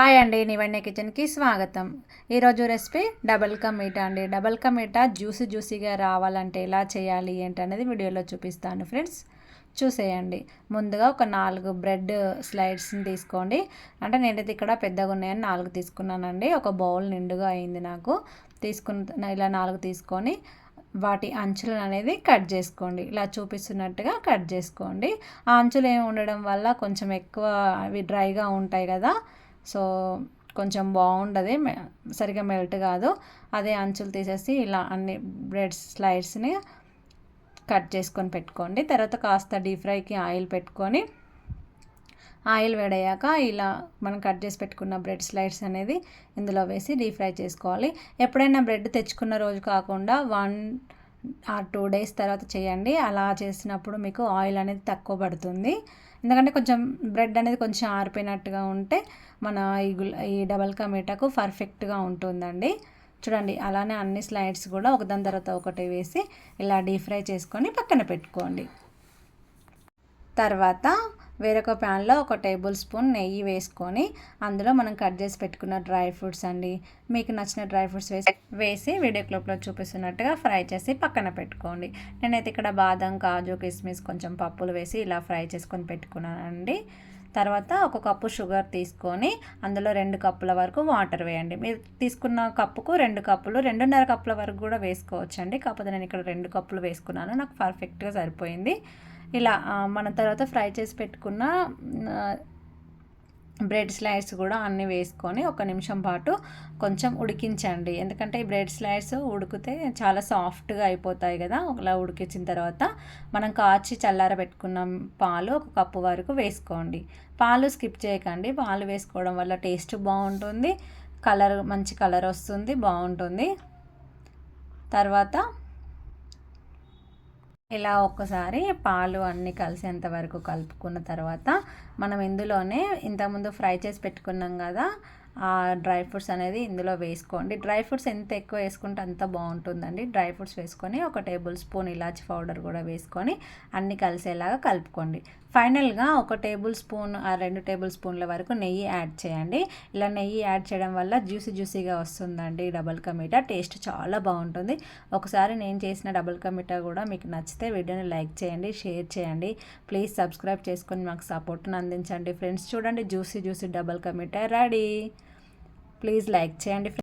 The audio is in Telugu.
హాయ్ అండి నివన్య కిచెన్కి స్వాగతం. ఈరోజు రెసిపీ డబల్ కా మీఠా అండి. డబల్ కా మీఠా జ్యూసీ జ్యూసీగా రావాలంటే ఎలా చేయాలి ఏంటి అనేది వీడియోలో చూపిస్తాను ఫ్రెండ్స్. చూసేయండి. ముందుగా ఒక నాలుగు బ్రెడ్ స్లైడ్స్ని తీసుకోండి. అంటే నేనైతే ఇక్కడ పెద్దగా ఉన్నాయని నాలుగు తీసుకున్నానండి. ఒక బౌల్ నిండుగా అయింది నాకు. తీసుకున్న ఇలా నాలుగు తీసుకొని వాటి అంచులు అనేది కట్ చేసుకోండి. ఇలా చూపిస్తున్నట్టుగా కట్ చేసుకోండి. ఆ అంచులు ఏమి ఉండడం వల్ల కొంచెం ఎక్కువ అవి డ్రైగా ఉంటాయి కదా. సో కొంచెం బాగుండదు సరిగ్గా మెల్ట్ కాదు. అదే అంచులు తీసేసి ఇలా అన్ని బ్రెడ్ స్లైడ్స్ని కట్ చేసుకొని పెట్టుకోండి. తర్వాత కాస్త డీప్ ఫ్రైకి ఆయిల్ పెట్టుకొని ఆయిల్ వేడయ్యాక ఇలా మనం కట్ చేసి పెట్టుకున్న బ్రెడ్ స్లైడ్స్ అనేది ఇందులో వేసి డీప్ ఫ్రై చేసుకోవాలి. ఎప్పుడైనా బ్రెడ్ తెచ్చుకున్న రోజు కాకుండా వన్ ఆ టూ డేస్ తర్వాత చేయండి. అలా చేసినప్పుడు మీకు ఆయిల్ అనేది తక్కువ పడుతుంది. ఎందుకంటే కొంచెం బ్రెడ్ అనేది కొంచెం ఆరిపోయినట్టుగా ఉంటే మన ఈ గుల్ ఈ డబల్ కమీటాకు పర్ఫెక్ట్గా ఉంటుందండి. చూడండి అలానే అన్ని స్లైడ్స్ కూడా ఒకదాని తర్వాత ఒకటి వేసి ఇలా డీప్ ఫ్రై చేసుకొని పక్కన పెట్టుకోండి. తర్వాత వేరొక ప్యాన్లో ఒక టేబుల్ స్పూన్ నెయ్యి వేసుకొని అందులో మనం కట్ చేసి పెట్టుకున్న డ్రై ఫ్రూట్స్ అండి. మీకు నచ్చిన డ్రై ఫ్రూట్స్ వేసి వేసి వీడియో క్లిప్లో చూపిస్తున్నట్టుగా ఫ్రై చేసి పక్కన పెట్టుకోండి. నేనైతే ఇక్కడ బాదం కాజు కిస్మిస్ కొంచెం పప్పులు వేసి ఇలా ఫ్రై చేసుకొని పెట్టుకున్నానండి. తర్వాత ఒక కప్పు షుగర్ తీసుకొని అందులో రెండు కప్పుల వరకు వాటర్ వేయండి. మీరు తీసుకున్న కప్పుకు రెండు కప్పులు రెండున్నర కప్పుల వరకు కూడా వేసుకోవచ్చండి. కాకపోతే నేను ఇక్కడ రెండు కప్పులు వేసుకున్నాను. నాకు పర్ఫెక్ట్గా సరిపోయింది. ఇలా మన తర్వాత ఫ్రై చేసి పెట్టుకున్న బ్రెడ్ స్లైడ్స్ కూడా అన్నీ వేసుకొని ఒక నిమిషం పాటు కొంచెం ఉడికించండి. ఎందుకంటే ఈ బ్రెడ్ స్లైడ్స్ ఉడికితే చాలా సాఫ్ట్గా అయిపోతాయి కదా ఒకలా ఉడికించిన తర్వాత మనం కాచి చల్లార పెట్టుకున్న పాలు ఒక కప్పు వరకు వేసుకోండి. పాలు స్కిప్ చేయకండి. పాలు వేసుకోవడం వల్ల టేస్ట్ బాగుంటుంది కలర్ మంచి కలర్ వస్తుంది బాగుంటుంది. తర్వాత ఇలా ఒక్కసారి పాలు అన్నీ కలిసేంత వరకు కలుపుకున్న తర్వాత మనం ఇందులోనే ఇంతకుముందు ఫ్రై చేసి పెట్టుకున్నాం కదా డ్రై ఫ్రూట్స్ అనేది ఇందులో వేసుకోండి. డ్రై ఫ్రూట్స్ ఎంత ఎక్కువ వేసుకుంటే అంత బాగుంటుందండి. డ్రై ఫ్రూట్స్ వేసుకొని ఒక టేబుల్ స్పూన్ ఇలాచి పౌడర్ కూడా వేసుకొని అన్నీ కలిసేలాగా కలుపుకోండి. ఫైనల్గా ఒక టేబుల్ స్పూన్ ఆ రెండు టేబుల్ స్పూన్ల వరకు నెయ్యి యాడ్ చేయండి. ఇలా నెయ్యి యాడ్ చేయడం వల్ల జ్యూసీ జ్యూసీగా వస్తుందండి. డబుల్ కమీటా టేస్ట్ చాలా బాగుంటుంది. ఒకసారి నేను చేసిన డబుల్ కమీటా కూడా మీకు నచ్చితే వీడియోని లైక్ చేయండి షేర్ చేయండి. ప్లీజ్ సబ్స్క్రైబ్ చేసుకొని మాకు సపోర్ట్ని అందించండి. ఫ్రెండ్స్ చూడండి జ్యూసీ జ్యూసీ డబుల్ కమీటా రెడీ. ప్లీజ్ లైక్ చేయండి